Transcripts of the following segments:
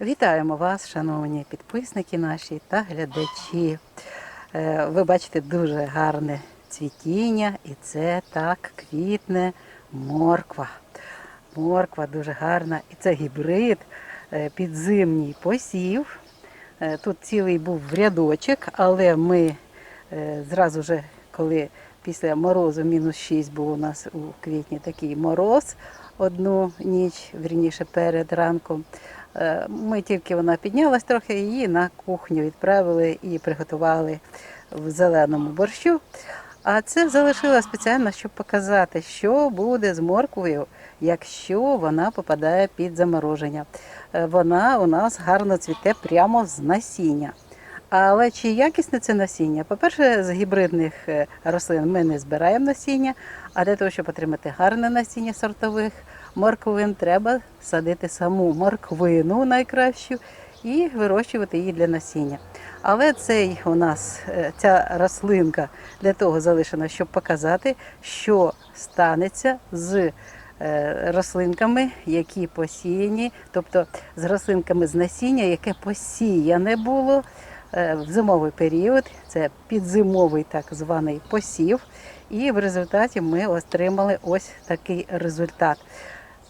Вітаємо вас, шановні підписники наші та глядачі. Е, Ви бачите дуже гарне цвітіння, і це так квітне морква. Морква дуже гарна. І це гібрид, е, підзимній посів. Е, Тут цілий був в рядочок, але ми зразу же, коли після морозу мінус 6 був у нас у квітні такий мороз одну ніч, вірніше перед ранком. Е, Ми тільки вона піднялась трохи, її на кухню відправили і приготували в зеленому борщу. А це залишила спеціально, щоб показати, що буде з морквою, якщо вона попадає під замороження. Е, Вона у нас гарно цвіте прямо з насіння. Але чи якісне це насіння? По-перше, з гібридних е, рослин ми не збираємо насіння, а для того, щоб отримати гарне насіння сортових морквин, треба садити саму морквину найкращу і вирощувати її для насіння. Але цей у нас е, ця рослинка для того залишена, щоб показати, що станеться з е, рослинками, які посіяні, тобто з рослинками з насіння, яке посіяне було в зимовий період, це підзимовий так званий посів. І в результаті ми отримали ось такий результат.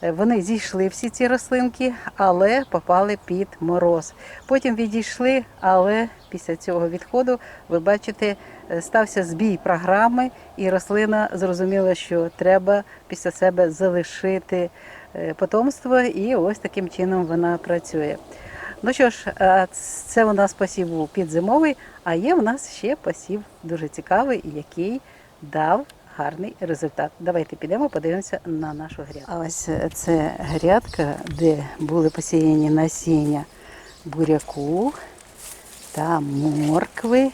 Е, Вони зійшли всі ці рослинки, але попали під мороз. Потім відійшли, але після цього відходу, ви бачите, е, стався збій програми, і рослина зрозуміла, що треба після себе залишити е, потомство, і ось таким чином вона працює. Ну що ж, е, це у нас посів був підзимовий, а є у нас ще посів дуже цікавий, який дав гарний результат. Давайте підемо, подивимося на нашу грядку. А ось це грядка, де були посіяні насіння буряку та моркви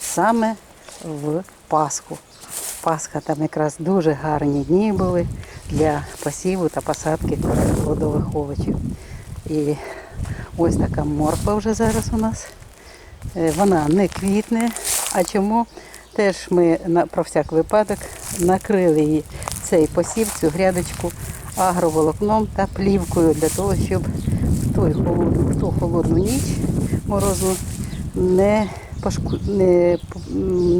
саме в Пасху. Пасха там якраз дуже гарні дні були для посіву та посадки плодових овочів. І ось така морква вже зараз у нас. Е, Вона не квітне. А чому? Теж ми про всяк випадок накрили її цей посів, цю грядочку агроволокном та плівкою для того, щоб в, той холодну, в ту холодну ніч морозну не, пошку, не,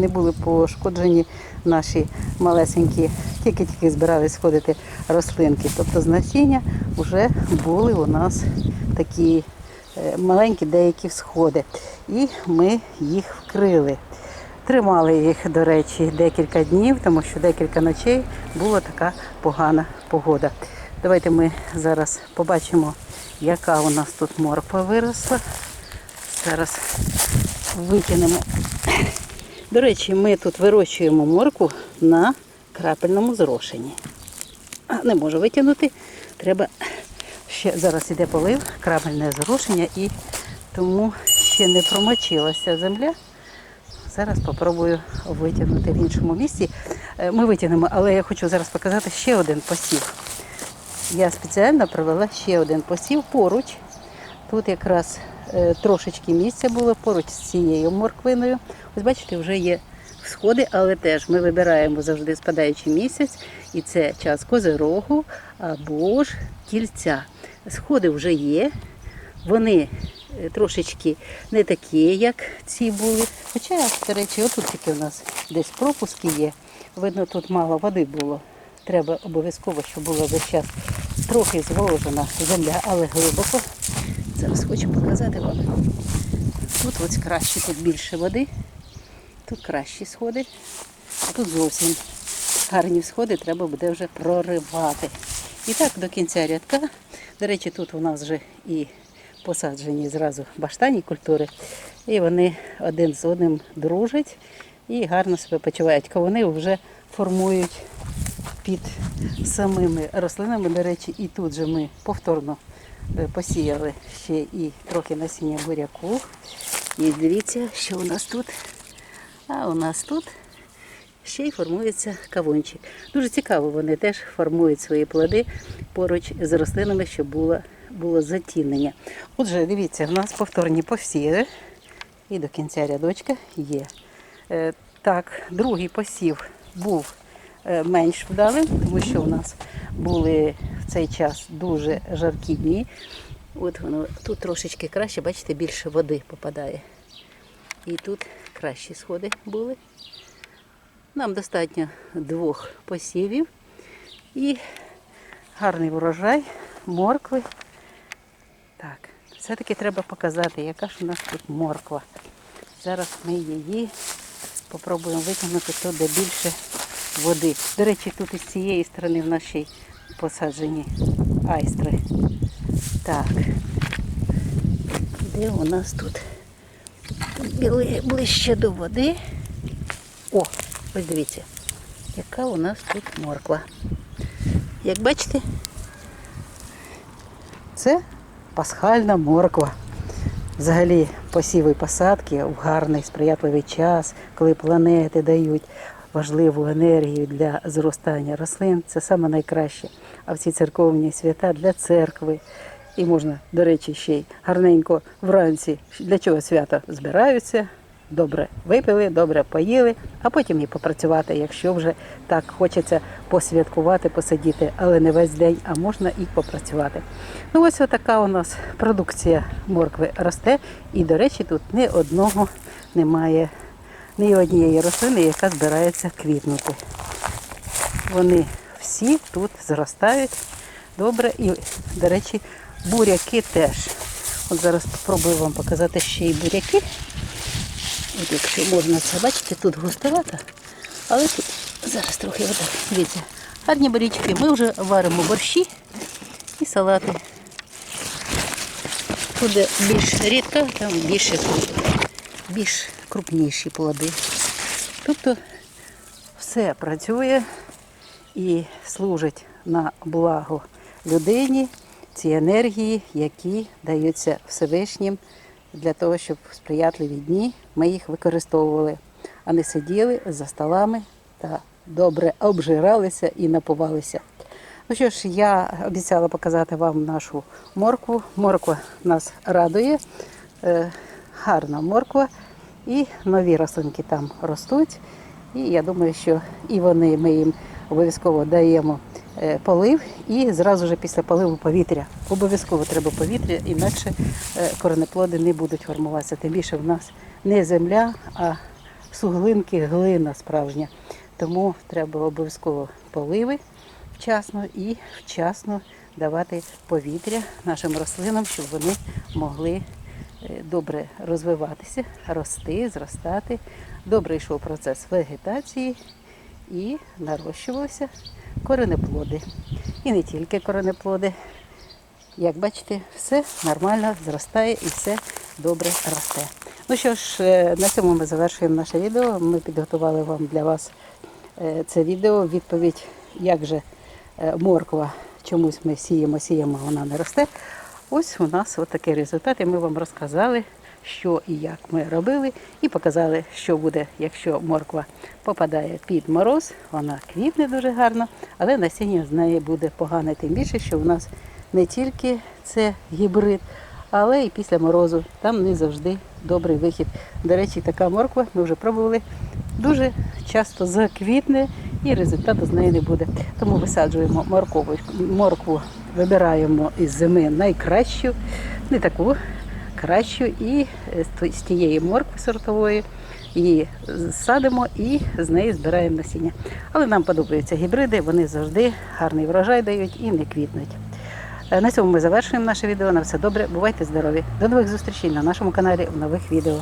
не були пошкоджені наші малесенькі, тільки-тільки збирались сходити рослинки. Тобто з насіння вже були у нас такі маленькі деякі всходи. І ми їх вкрили. Тримали їх, до речі, декілька днів, тому що декілька ночей була така погана погода. Давайте ми зараз побачимо, яка у нас тут морква виросла. Зараз витягнемо. До речі, ми тут вирощуємо моркву на крапельному зрошенні. Не можу витягнути. Треба ще зараз іде полив, крапельне зрошення і тому ще не промочилася земля. Зараз спробую витягнути в іншому місці. Е, Ми витягнемо, але я хочу зараз показати ще один посів. Я спеціально провела ще один посів поруч. Тут якраз е, трошечки місця було поруч з цією морквиною. Ось бачите, вже є сходи, але теж ми вибираємо завжди спадаючий місяць, і це час козирогу або ж тільця. Сходи вже є, вони е, трошечки не такі, як ці були. Хоча, до речі, отут тільки у нас десь пропуски є. Видно, тут мало води було. Треба обов'язково, щоб була весь час трохи зволожена земля, але глибоко. Зараз хочу показати вам. Тут ось краще, тут більше води, тут кращі сходи, а тут зовсім гарні сходи треба буде вже проривати. І так до кінця рядка. До речі, тут у нас вже і посаджені зразу баштанні культури, і вони один з одним дружать і гарно себе почувають. Вони вже формують під самими рослинами. До речі, і тут же ми повторно е, посіяли ще і трохи насіння буряку. І дивіться, що у нас тут. А у нас тут ще й формується кавунчик. Дуже цікаво, вони теж формують свої плоди поруч з рослинами, щоб було, було затінення. Отже, дивіться, в нас повторні посіви. І до кінця рядочка є. Е, Так, другий посів був е, менш вдалим, тому що у нас були в цей час дуже жаркі дні. От воно тут трошечки краще, бачите, більше води попадає. І тут кращі сходи були. Нам достатньо двох посівів і гарний врожай, моркви. Так, все-таки треба показати, яка ж у нас тут морква. Зараз ми її попробуємо витягнути туди, де більше води. До речі, тут із цієї сторони в нас ще й посаджені айстри. Так. Де у нас тут ближче до води? О, ось дивіться, яка у нас тут морква. Як бачите, це пасхальна морква. Взагалі посіви посадки в гарний сприятливий час, коли планети дають важливу енергію для зростання рослин, це саме найкраще. А в ці церковні свята для церкви. І можна, до речі, ще й гарненько вранці для чого свято збираються, добре випили, добре поїли, а потім і попрацювати, якщо вже так хочеться посвяткувати, посидіти, але не весь день, а можна і попрацювати. Ну ось така у нас продукція моркви росте. І, до речі, тут ні одного немає, ні однієї рослини, яка збирається квітнути. Вони всі тут зростають добре. І, до речі, буряки теж. От зараз спробую вам показати ще й буряки. От якщо можна це бачити, тут густовато, але тут зараз трохи вода. Дивіться, гарні бурячки. Ми вже варимо борщі і салати. Тут більш рідко, там більше більш крупніші плоди. Тобто все працює і служить на благо людині ці енергії, які даються Всевишнім для того, щоб в сприятливі дні ми їх використовували, а не сиділи за столами та добре обжиралися і напувалися. Ну що ж, я обіцяла показати вам нашу моркву. Морква нас радує, е, гарна морква, і нові рослинки там ростуть. І я думаю, що і вони ми їм обов'язково даємо полив і зразу ж після поливу повітря. Обов'язково треба повітря, інакше е, коренеплоди не будуть формуватися. Тим більше в нас не земля, а суглинки, глина справжня. Тому треба обов'язково поливи вчасно і вчасно давати повітря нашим рослинам, щоб вони могли е, добре розвиватися, рости, зростати. Добре йшов процес вегетації і нарощувалися коренеплоди. І не тільки коренеплоди. Як бачите, все нормально зростає і все добре росте. Ну що ж, е, на цьому ми завершуємо наше відео. Ми підготували вам для вас е, це відео. Відповідь, як же е, морква чомусь ми сіємо, сіємо, вона не росте. Ось у нас такий результат. І ми вам розказали, що і як ми робили, і показали, що буде, якщо морква попадає під мороз. Вона квітне дуже гарно, але насіння з неї буде погане. Тим більше, що в нас не тільки це гібрид, але і після морозу. Там не завжди добрий вихід. До речі, така морква ми вже пробували. Дуже часто заквітне і результату з неї не буде. Тому висаджуємо моркову, моркву, вибираємо із зими найкращу, не таку кращу, і з тієї моркви сортової її садимо і з неї збираємо насіння. Але нам подобаються гібриди, вони завжди гарний врожай дають і не квітнуть. Е, На цьому ми завершуємо наше відео. На все добре. Бувайте здорові. До нових зустрічей на нашому каналі в нових відео.